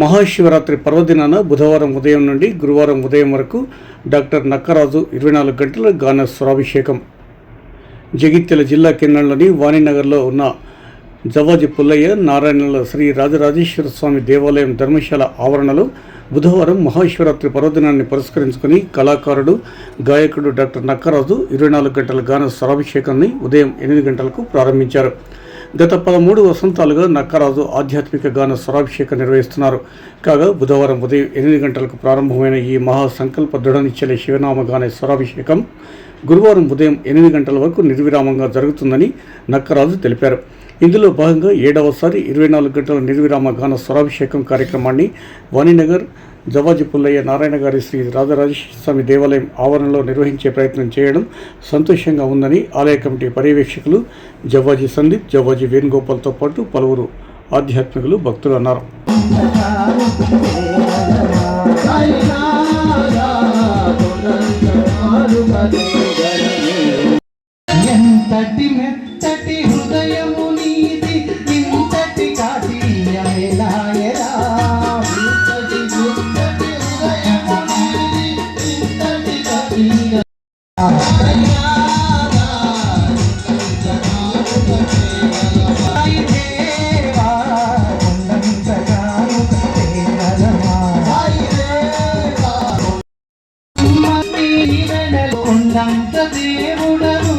మహాశివరాత్రి పర్వదినాన బుధవారం ఉదయం నుండి గురువారం ఉదయం వరకు డాక్టర్ నక్కరాజు ఇరవై నాలుగు గంటల గాన స్వరాభిషేకం. జగిత్యాల జిల్లా కేంద్రంలోని వాణినగర్లో ఉన్న జవాజి పుల్లయ్య నారాయణల శ్రీ రాజరాజేశ్వర స్వామి దేవాలయం ధర్మశాల ఆవరణలో బుధవారం మహాశివరాత్రి పర్వదినాన్ని పురస్కరించుకుని కళాకారుడు గాయకుడు డాక్టర్ నక్కరాజు ఇరవై నాలుగు గంటల గాన స్వరాభిషేకాన్ని ఉదయం ఎనిమిది గంటలకు ప్రారంభించారు. గత పదమూడు వసంతాలుగా నక్కరాజు ఆధ్యాత్మిక గాన స్వరాభిషేకం నిర్వహిస్తున్నారు. కాగా బుధవారం ఉదయం ఎనిమిది గంటలకు ప్రారంభమైన ఈ మహా సంకల్ప దృఢనిచ్చలే శివనామ గాన స్వరాభిషేకం గురువారం ఉదయం ఎనిమిది గంటల వరకు నిర్విరామంగా జరుగుతుందని నక్కరాజు తెలిపారు. ఇందులో భాగంగా ఏడవసారి ఇరవై నాలుగు గంటల నిర్విరామ గాన స్వరాభిషేకం కార్యక్రమాన్ని వాణినగర్ జవాజి పుల్లయ్య నారాయణ గారి శ్రీ రాజరాజేశ్వర స్వామి దేవాలయం ఆవరణలో నిర్వహించే ప్రయత్నం చేయడం సంతోషంగా ఉందని ఆలయ కమిటీ పర్యవేక్షకులు జవాజీ సందీప్ జవాజీ వేణుగోపాల్తో పాటు పలువురు ఆధ్యాత్మికులు భక్తులు అన్నారు. ఎంతటి మెత్తటి హృదయం కొండంత దేవుడను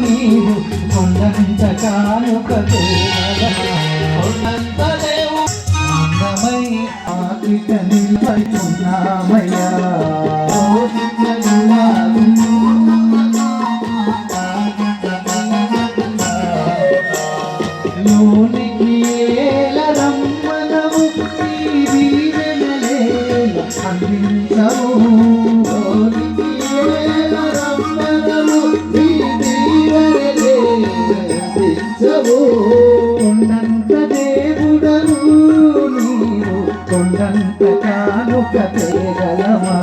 నీవు కొండంత కానుక దేవుడ కొండంత కొండంత దేవుడను కొండంత కానుక తేగలమా